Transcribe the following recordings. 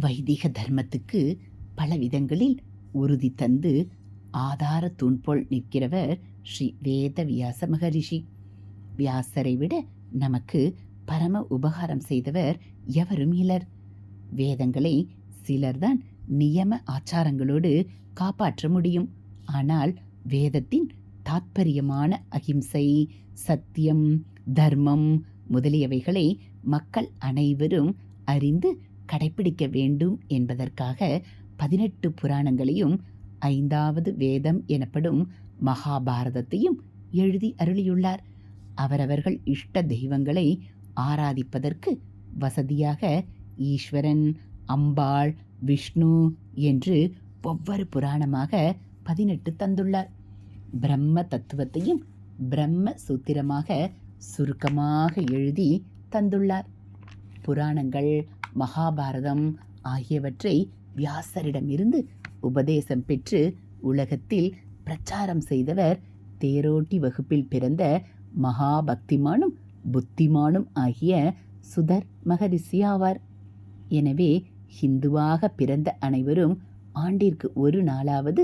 வைதிக தர்மத்துக்கு பல விதங்களில் உறுதி தந்து ஆதார தூண்போல் நிற்கிறவர் ஸ்ரீ வேத வியாச மகரிஷி. வியாசரை விட நமக்கு பரம உபகாரம் செய்தவர் எவரும் இலர். வேதங்களை சிலர்தான் நியம ஆச்சாரங்களோடு காப்பாற்ற முடியும். ஆனால் வேதத்தின் தாத்பரியமான அகிம்சை சத்தியம் தர்மம் முதலியவைகளை மக்கள் அனைவரும் அறிந்து கடைப்பிடிக்க வேண்டும் என்பதற்காக பதினெட்டு புராணங்களையும் ஐந்தாவது வேதம் எனப்படும் மகாபாரதத்தையும் எழுதி அருளியுள்ளார். அவரவர்கள் இஷ்ட தெய்வங்களை ஆராதிப்பதற்கு வசதியாக ஈஸ்வரன் அம்பாள் விஷ்ணு என்று ஒவ்வொரு புராணமாக பதினெட்டு தந்துள்ளார். பிரம்ம தத்துவத்தையும் பிரம்ம சூத்திரமாக சுருக்கமாக எழுதி தந்துள்ளார். புராணங்கள் மகாபாரதம் ஆகியவற்றை வியாசரிடமிருந்து உபதேசம் பெற்று உலகத்தில் பிரச்சாரம் செய்தவர் தேரோட்டி வகுப்பில் பிறந்த மகாபக்திமானும் புத்திமானும் ஆகிய சுதர் மகரிஷி ஆவார். எனவே ஹிந்துவாக பிறந்த அனைவரும் ஆண்டிற்கு ஒரு நாளாவது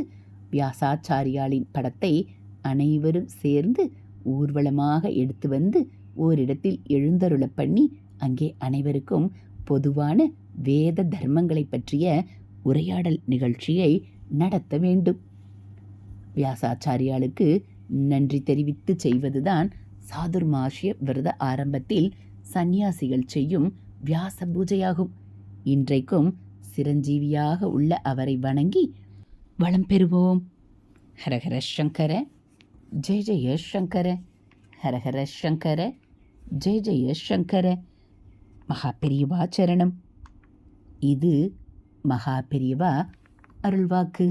வியாசாச்சாரியாளின் படத்தை அனைவரும் சேர்ந்து ஊர்வலமாக எடுத்து வந்து ஓரிடத்தில் எழுந்தருள பண்ணி அங்கே அனைவருக்கும் பொதுவான வேத தர்மங்களை பற்றிய உரையாடல் நிகழ்ச்சியை நடத்த வேண்டும். வியாசாச்சாரியாளுக்கு நன்றி தெரிவித்து செய்வதுதான் சாதுர்மாசிய விரத ஆரம்பத்தில் சந்நியாசிகள் செய்யும் வியாச பூஜையாகும். இன்றைக்கும் சிரஞ்சீவியாக உள்ள அவரை வணங்கி வளம் பெறுவோம். ஹரஹர சங்கர ஜெய ஜெய சங்கர ஹரஹர சங்கர ஜெய ஜெய சங்கர. மகா பெரியவா சரணம். இது மகா பெரியவா அருள்வாக்கு.